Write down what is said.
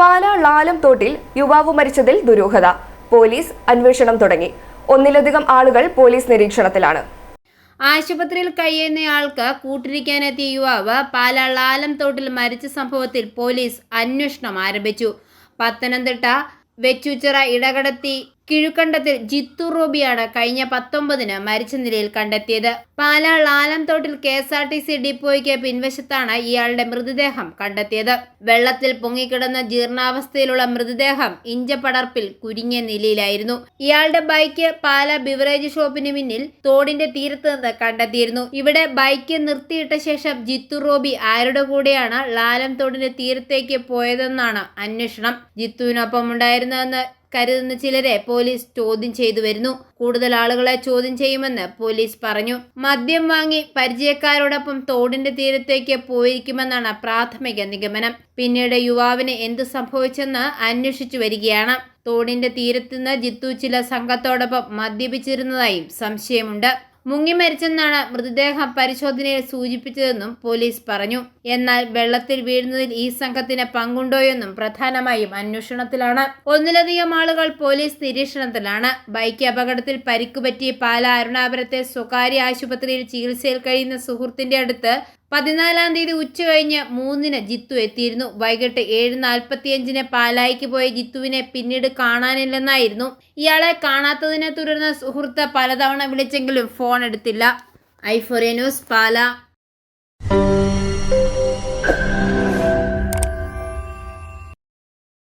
പാല ലാലം തോട്ടിൽ യുവാവ് മരിച്ചതിൽ ദുരൂഹത. പോലീസ് അന്വേഷണം തുടങ്ങി. ഒന്നിലധികം ആളുകൾ പോലീസ് നിരീക്ഷണത്തിലാണ്. ആശുപത്രിയിൽ കഴിയുന്നയാൾക്ക് കൂട്ടിരിക്കാനെത്തിയ യുവാവ് പാല ലാലം തോട്ടിൽ മരിച്ച സംഭവത്തിൽ പോലീസ് അന്വേഷണം ആരംഭിച്ചു. പത്തനംതിട്ട വെച്ചുച്ചിറ ഇടകടത്തി കിഴുക്കണ്ടത്തിൽ ജിത്തു റോബിയാണ് കഴിഞ്ഞ പത്തൊമ്പതിന് മരിച്ച നിലയിൽ കണ്ടെത്തിയത്. പാലാ ലാലം തോട്ടിൽ K S R T C ഡിപ്പോയ്ക്ക് പിൻവശത്താണ് ഇയാളുടെ മൃതദേഹം കണ്ടെത്തിയത്. വെള്ളത്തിൽ പൊങ്ങിക്കിടന്ന ജീർണാവസ്ഥയിലുള്ള മൃതദേഹം ഇഞ്ചപ്പടർപ്പിൽ കുരുങ്ങിയ നിലയിലായിരുന്നു. ഇയാളുടെ ബൈക്ക് പാല ബിവറേജ് ഷോപ്പിന് മുന്നിൽ തോടിന്റെ തീരത്ത് നിന്ന് കണ്ടെത്തിയിരുന്നു. ഇവിടെ ബൈക്ക് നിർത്തിയിട്ട ശേഷം ജിത്തു റോബി ആരുടെ കൂടെയാണ് ലാലം തോടിന്റെ തീരത്തേക്ക് പോയതെന്നാണ് അന്വേഷണം. ജിത്തുവിനൊപ്പം ഉണ്ടായിരുന്നതെന്ന് കരുതുന്ന ചിലരെ പോലീസ് ചോദ്യം ചെയ്തു വരുന്നു. കൂടുതൽ ആളുകളെ ചോദ്യം ചെയ്യുമെന്ന് പോലീസ് പറഞ്ഞു. മദ്യം വാങ്ങി പരിചയക്കാരോടൊപ്പം തോടിന്റെ തീരത്തേക്ക് പോയിരിക്കുമെന്നാണ് പ്രാഥമിക നിഗമനം. പിന്നീട് യുവാവിന് എന്ത് സംഭവിച്ചെന്ന് അന്വേഷിച്ചു വരികയാണ്. തോടിന്റെ തീരത്തുനിന്ന് ജിത്തു ചില സംഘത്തോടൊപ്പം മദ്യപിച്ചിരുന്നതായും സംശയമുണ്ട്. മുങ്ങി മരിച്ചെന്നാണ് മൃതദേഹ പരിശോധനയിൽ സൂചിപ്പിച്ചതെന്നും പോലീസ് പറഞ്ഞു. എന്നാൽ വെള്ളത്തിൽ വീഴുന്നതിൽ ഈ സംഘത്തിന് പങ്കുണ്ടോയെന്നും പ്രധാനമായും അന്വേഷണത്തിലാണ്. ഒന്നിലധികം ആളുകൾ പോലീസ് നിരീക്ഷണത്തിലാണ്. ബൈക്ക് അപകടത്തിൽ പരിക്കുപറ്റി പാല അരുണാപുരത്തെ സ്വകാര്യ ആശുപത്രിയിൽ ചികിത്സയിൽ കഴിയുന്ന സുഹൃത്തിന്റെ അടുത്ത് പതിനാലാം തീയതി ഉച്ച കഴിഞ്ഞ് മൂന്നിന് ജിത്തു എത്തിയിരുന്നു. വൈകിട്ട് ഏഴ് നാൽപ്പത്തിയഞ്ചിന് പാലായിക്ക് പോയ ജിത്തുവിനെ പിന്നീട് കാണാനില്ലെന്നായിരുന്നു. ഇയാളെ കാണാത്തതിനെ തുടർന്ന് സുഹൃത്ത് പലതവണ വിളിച്ചെങ്കിലും ഫോൺ എടുത്തില്ല. Euphoria news Pala.